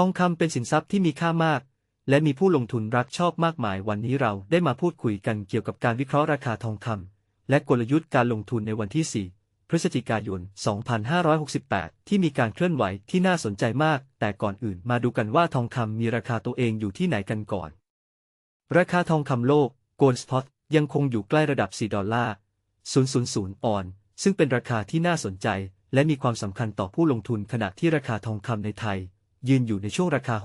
ทองคำเป็นสินทรัพย์ที่มีค่ามาก และมีผู้ลงทุนรักชอบมากมายวันนี้เราได้มาพูดคุยกันเกี่ยวกับการวิเคราะห์ราคาทองคำและกลยุทธ์การลงทุนในวันที่ 4 พฤศจิกายน 2568 ที่มีการเคลื่อนไหวที่น่าสนใจมาก แต่ก่อนอื่นมาดูกันว่าทองคำมีราคาตัวเองอยู่ที่ไหนกันก่อน ราคาทองคำโลก Gold Spot ยังคงอยู่ใกล้ระดับ 4 ดอลลาร์ 000 ออนซ์ซึ่งเป็นราคาที่น่าสนใจ และมีความสำคัญต่อผู้ลงทุนขณะที่ราคาทองคำในไทย ยืนอยู่ในช่วงราคา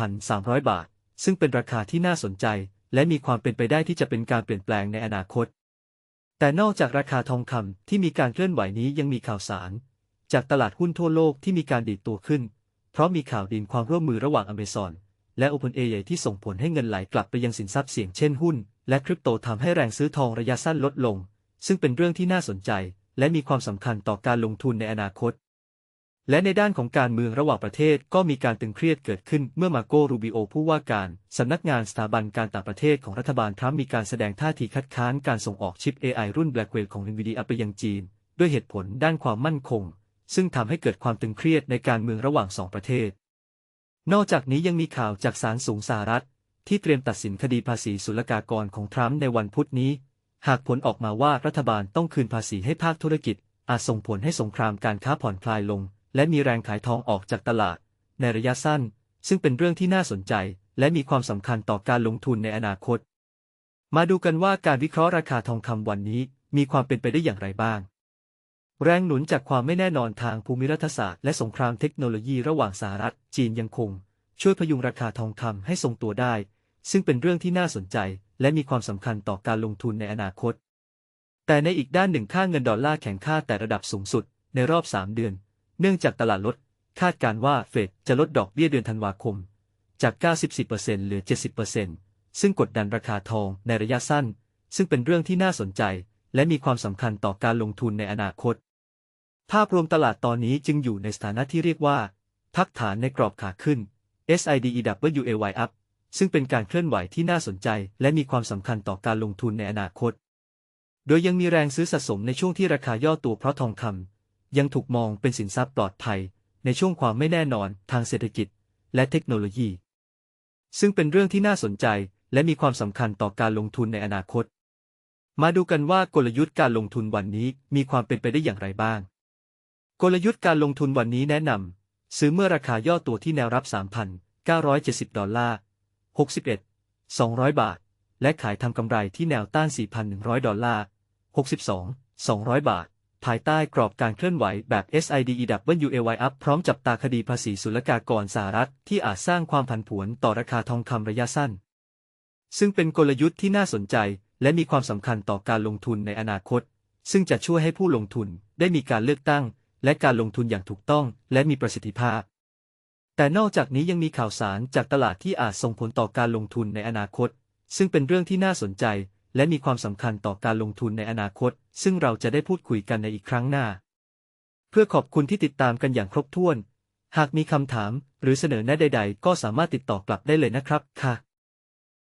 61,300 บาท ซึ่งเป็นราคาที่น่าสนใจ และมีความเป็นไปได้ที่จะเป็นการเปลี่ยนแปลงในอนาคต แต่นอกจากราคาทองคำที่มีการเคลื่อนไหวนี้ยังมีข่าวสาร จากตลาดหุ้นทั่วโลกที่มีการดีดตัวขึ้น เพราะมีข่าวดีนความร่วมมือระหว่างอเมซอนและ OpenAI ที่ส่งผลให้เงินไหลกลับไปยังสินทรัพย์เสี่ยงเช่นหุ้น และคริปโตทำให้แรงซื้อทองระยะสั้นลดลง ซึ่งเป็นเรื่องที่น่าสนใจ และมีความสำคัญต่อการลงทุนในอนาคต และในด้านของการเมืองระหว่างประเทศก็มีการตึงเครียดเกิดขึ้นเมื่อมาโกรูบิโอผู้ว่าการสำนักงานสถาบันการต่างประเทศของรัฐบาลทรัมป์มีการแสดงท่าทีคัดค้านการส่งออกชิป AI รุ่น Blackwell ของ NVIDIA ไปยังจีน ด้วยเหตุผลด้านความมั่นคง ซึ่งทำให้เกิดความตึงเครียดในการเมืองระหว่างสองประเทศ นอกจากนี้ยังมีข่าวจากศาลสูงสหรัฐ ที่เตรียมตัดสินคดีภาษีศุลกากรของทรัมป์ในวันพุธนี้ หากผลออกมาว่ารัฐบาลต้องคืนภาษีให้ภาคธุรกิจ อาจส่งผลให้สงครามการค้าผ่อนคลายลง และมีแรงขายทองออกจากตลาด ในระยะสั้น ซึ่งเป็นเรื่องที่น่าสนใจ และมีความสำคัญต่อการลงทุนในอนาคต มาดูกันว่าการวิเคราะห์ราคาทองคำวันนี้ มีความเป็นไปได้อย่างไรบ้าง แรงหนุนจากความไม่แน่นอนทางภูมิรัฐศาสตร์และสงครามเทคโนโลยีระหว่างสหรัฐ จีนยังคง ช่วยพยุงราคาทองคำให้ทรงตัวได้ ซึ่งเป็นเรื่องที่น่าสนใจ และมีความสำคัญต่อการลงทุนในอนาคต แต่ในอีกด้านหนึ่งค่าเงินดอลลาร์แข็งค่าแต่ระดับสูงสุดในรอบ 3 เดือน เนื่องจากตลาดลด คาดการว่าเฟดจะลดดอกเบี้ยเดือนธันวาคม จาก 94%เหลือ 70%ซึ่งกดดันราคาทองในระยะสั้น ซึ่งเป็นเรื่องที่น่าสนใจ และมีความสำคัญต่อการลงทุนในอนาคต ภาพรวมตลาดตอนนี้จึงอยู่ในสถานะที่เรียกว่า พักฐานในกรอบขาขึ้น SIDEWAY up ซึ่งเป็นการเคลื่อนไหวที่น่าสนใจ และมีความสำคัญต่อการลงทุนในอนาคต โดยยังมีแรงซื้อสะสมในช่วงที่ราคาย่อตัวเพราะทองคำ ยังถูกมองเป็นสินทรัพย์ปลอดภัย ในช่วงความไม่แน่นอนทางเศรษฐกิจ และเทคโนโลยี ซึ่งเป็นเรื่องที่น่าสนใจและมีความสำคัญต่อการลงทุนในอนาคต มาดูกันว่ากลยุทธ์การลงทุนวันนี้มีความเป็นไปได้อย่างไรบ้าง กลยุทธ์การลงทุนวันนี้แนะนำซื้อเมื่อราคาย่อตัวที่แนวรับ 3,970 ดอลลาร์ 61 200 บาท และขายทำกำไรที่แนวต้าน 4,100 ดอลลาร์ 62 200 บาท ภายใต้กรอบการเคลื่อนไหวแบบ SIDEWAY up พร้อมจับตาคดีภาษีศุลกากรสหรัฐที่อาจสร้างความผันผวนต่อราคาทองคำระยะสั้น ซึ่งเป็นกลยุทธ์ที่น่าสนใจ และมีความสำคัญต่อการลงทุนในอนาคต ซึ่งจะช่วยให้ผู้ลงทุนได้มีการเลือกตั้ง และการลงทุนอย่างถูกต้อง และมีประสิทธิภาพ แต่นอกจากนี้ยังมีข่าวสารจากตลาดที่อาจส่งผลต่อการลงทุนในอนาคต ซึ่งเป็นเรื่องที่น่าสนใจ และมีความสำคัญต่อการลงทุนในอนาคต ซึ่งเราจะได้พูดคุยกันในอีกครั้งหน้า เพื่อขอบคุณที่ติดตามกันอย่างครบถ้วน หากมีคำถามหรือเสนอแนะใด ๆ ก็สามารถติดต่อกลับได้เลยนะครับค่ะ